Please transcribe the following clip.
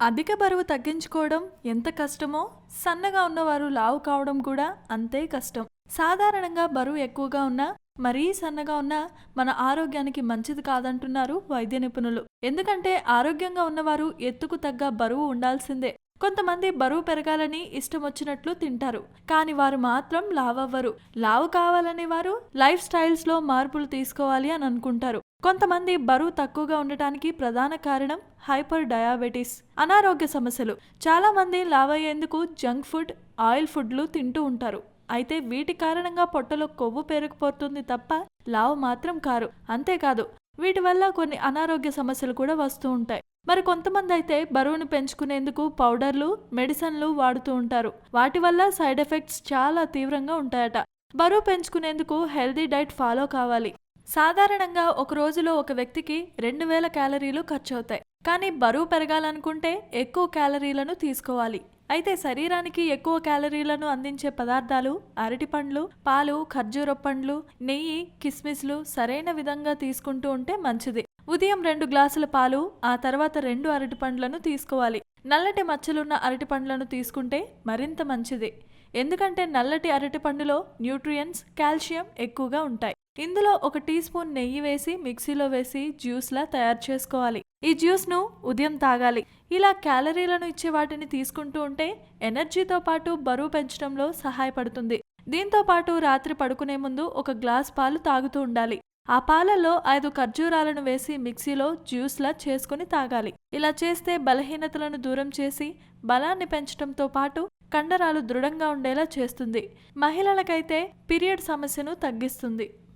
అధిక బరువు తగ్గించుకోవడం ఎంత కష్టమో సన్నగా ఉన్నవారు లావు కావడం కూడా అంతే కష్టం. సాధారణంగా బరువు ఎక్కువగా ఉన్నా మరీ సన్నగా ఉన్నా మన ఆరోగ్యానికి మంచిది కాదంటున్నారు వైద్య నిపుణులు. ఎందుకంటే ఆరోగ్యంగా ఉన్నవారు ఎత్తుకు తగ్గ బరువు ఉండాల్సిందే. కొంతమంది బరువు పెరగాలని ఇష్టం వచ్చినట్లు తింటారు కానీ వారు మాత్రం లావవ్వరు. లావు కావాలనే వారు లైఫ్ స్టైల్స్లో మార్పులు తీసుకోవాలి అని అనుకుంటారు. కొంతమంది బరువు తక్కువగా ఉండటానికి ప్రధాన కారణం హైపర్ డయాబెటీస్ అనారోగ్య సమస్యలు. చాలా మంది లావయ్యేందుకు జంక్ ఫుడ్ ఆయిల్ ఫుడ్లు తింటూ ఉంటారు. అయితే వీటి కారణంగా పొట్టలో కొవ్వు పెరిగిపోతుంది తప్ప లావు మాత్రం కారు. అంతేకాదు వీటి వల్ల కొన్ని అనారోగ్య సమస్యలు కూడా వస్తూ ఉంటాయి. మరి కొంతమంది అయితే బరువును పెంచుకునేందుకు పౌడర్లు మెడిసిన్లు వాడుతూ ఉంటారు. వాటి వల్ల సైడ్ ఎఫెక్ట్స్ చాలా తీవ్రంగా ఉంటాయట. బరువు పెంచుకునేందుకు హెల్దీ డైట్ ఫాలో కావాలి. సాధారణంగా ఒక రోజులో ఒక వ్యక్తికి రెండు వేల క్యాలరీలు ఖర్చు అవుతాయి కానీ బరువు పెరగాలనుకుంటే ఎక్కువ క్యాలరీలను తీసుకోవాలి. అయితే శరీరానికి ఎక్కువ క్యాలరీలను అందించే పదార్థాలు అరటి పండ్లు పాలు ఖర్జూర పండ్లు నెయ్యి కిస్మిస్లు సరైన విధంగా తీసుకుంటూ ఉంటే మంచిది. ఉదయం రెండు గ్లాసుల పాలు ఆ తర్వాత రెండు అరటి పండ్లను తీసుకోవాలి. నల్లటి మచ్చలున్న అరటి పండ్లను తీసుకుంటే మరింత మంచిది. ఎందుకంటే నల్లటి అరటి పండులో న్యూట్రియన్స్ కాల్షియం ఎక్కువగా ఉంటాయి. ఇందులో ఒక టీ స్పూన్ నెయ్యి వేసి మిక్సీలో వేసి జ్యూస్లా తయారు చేసుకోవాలి. ఈ జ్యూస్ను ఉదయం తాగాలి. ఇలా క్యాలరీలను ఇచ్చే వాటిని తీసుకుంటూ ఉంటే ఎనర్జీతో పాటు బరువు పెంచడంలో సహాయపడుతుంది. దీంతో పాటు రాత్రి పడుకునే ముందు ఒక గ్లాస్ పాలు తాగుతూ ఉండాలి. ఆ పాలలో ఐదు ఖర్జూరాలను వేసి మిక్సీలో జ్యూస్లా చేసుకుని తాగాలి. ఇలా చేస్తే బలహీనతలను దూరం చేసి బలాన్ని పెంచడంతో పాటు కండరాలు దృఢంగా ఉండేలా చేస్తుంది. మహిళలకైతే పీరియడ్ సమస్యను తగ్గిస్తుంది.